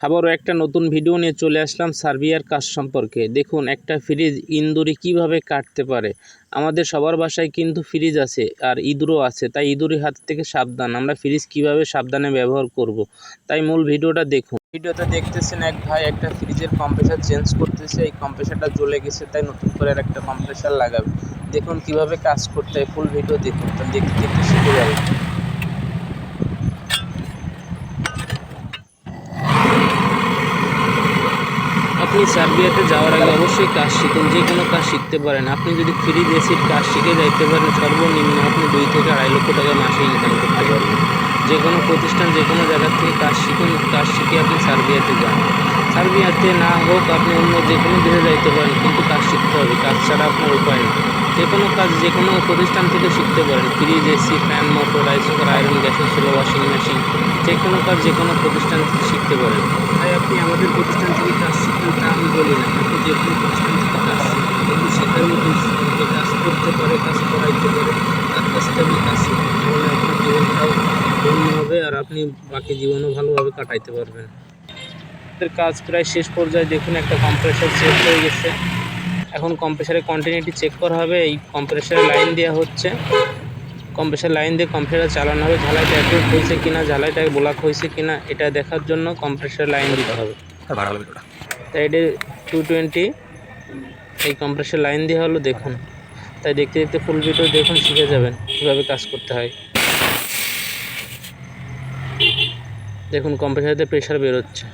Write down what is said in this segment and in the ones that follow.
আবারও একটা নতুন ভিডিও নিয়ে চলে আসলাম সার্বিয়ার কাজ সম্পর্কে। দেখুন, একটা ফ্রিজ ইন্দুরি কীভাবে কাটতে পারে? আমাদের সবার বাসায় কিন্তু ফ্রিজ আছে আর ইঁদুরও আছে, তাই ইঁদুরের হাত থেকে সাবধান। আমরা ফ্রিজ কীভাবে সাবধানে ব্যবহার করব। তাই মূল ভিডিওটা দেখুন। ভিডিওতে দেখতেছেন এক ভাই একটা ফ্রিজের কম্প্রেসার চেঞ্জ করতেছে, এই কম্প্রেসারটা জ্বলে গেছে, তাই নতুন করে একটা কম্প্রেসার লাগাবে। দেখুন কীভাবে কাজ করতে হয় ফুল ভিডিও দেখুন। তাহলে দেখতে দেখতে শিখে যাবে আপনি সার্বিয়াতে যাওয়ার আগে অবশ্যই কাজ শিখুন, যে কোনো কাজ শিখতে পারেন। আপনি যদি ফ্রি বেসিক কাজ শিখে যাইতে পারেন, সর্বনিম্ন আপনি দুই থেকে আড়াই লক্ষ টাকা মাসে ইনকাম করতে পারবেন। যে কোনো প্রতিষ্ঠান যে কোনো জায়গার থেকে কাজ শিখুন, কাজ শিখে আপনি সার্বিয়াতে যান। সার্বিয়াতে না হোক আপনি অন্য যে কোনো দেশে যাইতে পারেন, কিন্তু কাজ শিখতে হবে। কাজ ছাড়া আপনার উপায় নেই। যে কোনো কাজ যে কোনো প্রতিষ্ঠান থেকে শিখতে পারেন। Fridge, AC, fan, motor rice cooker iron, গ্যাসের ছিল, ওয়াশিং মেশিন যে কোনো কাজ যে কোনো প্রতিষ্ঠান থেকে শিখতে পারেন। তাই আপনি আমাদের প্রতিষ্ঠান থেকে কাজ শিখবেন তা আমি বলি না। আপনি যে কোনো প্রতিষ্ঠান থেকে কাজ শিখবেন, কিন্তু সেখানে কাজ করতে পারে, কাজ করাইতে পারে, তার কাছ থেকে আপনি কাজ শিখবেন তাহলে আপনার জীবনটাও ধন্য হবে আর আপনি বাকি জীবনও ভালোভাবে কাটাইতে পারবেন। আমাদের কাজ প্রায় শেষ পর্যায়ে দেখুন একটা কম্প্রেসার চেক হয়ে গেছে। এখন কম্প্রেসারের কন্টিনিউটি চেক করা হবে। এই কম্প্রেসারে লাইন দেওয়া হচ্ছে। কম্প্রেসার লাইন দিয়ে কম্প্রেসার চালানো হবে। ঝালাইটা অ্যাকুরেট হয়েছে কিনা ঝালাইটা ব্লক হয়েছে কিনা এটা দেখার জন্য কম্প্রেসার লাইন দিতে হবে। তাই এটা টু টোয়েন্টি এই কম্প্রেসার লাইন দেওয়া হলো দেখুন। তাই দেখতে দেখতে ফুল ভিডিও দেখুন শিখে যাবেন কীভাবে কাজ করতে হয়। দেখুন কম্প্রেসারতে প্রেশার বেরোচ্ছে।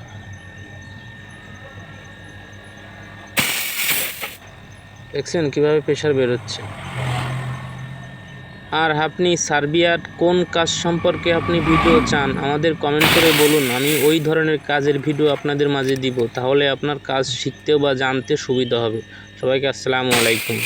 দেখছেন কীভাবে প্রেশার বেরোচ্ছে? আর আপনি সার্বিয়ার কোন কাজ সম্পর্কে আপনি ভিডিও চান, আমাদের কমেন্ট করে বলুন। আমি ওই ধরনের কাজের ভিডিও আপনাদের মাঝে দিব, তাহলে আপনার কাজ শিখতেও বা জানতে সুবিধা হবে। সবাইকে আসসালামু আলাইকুম।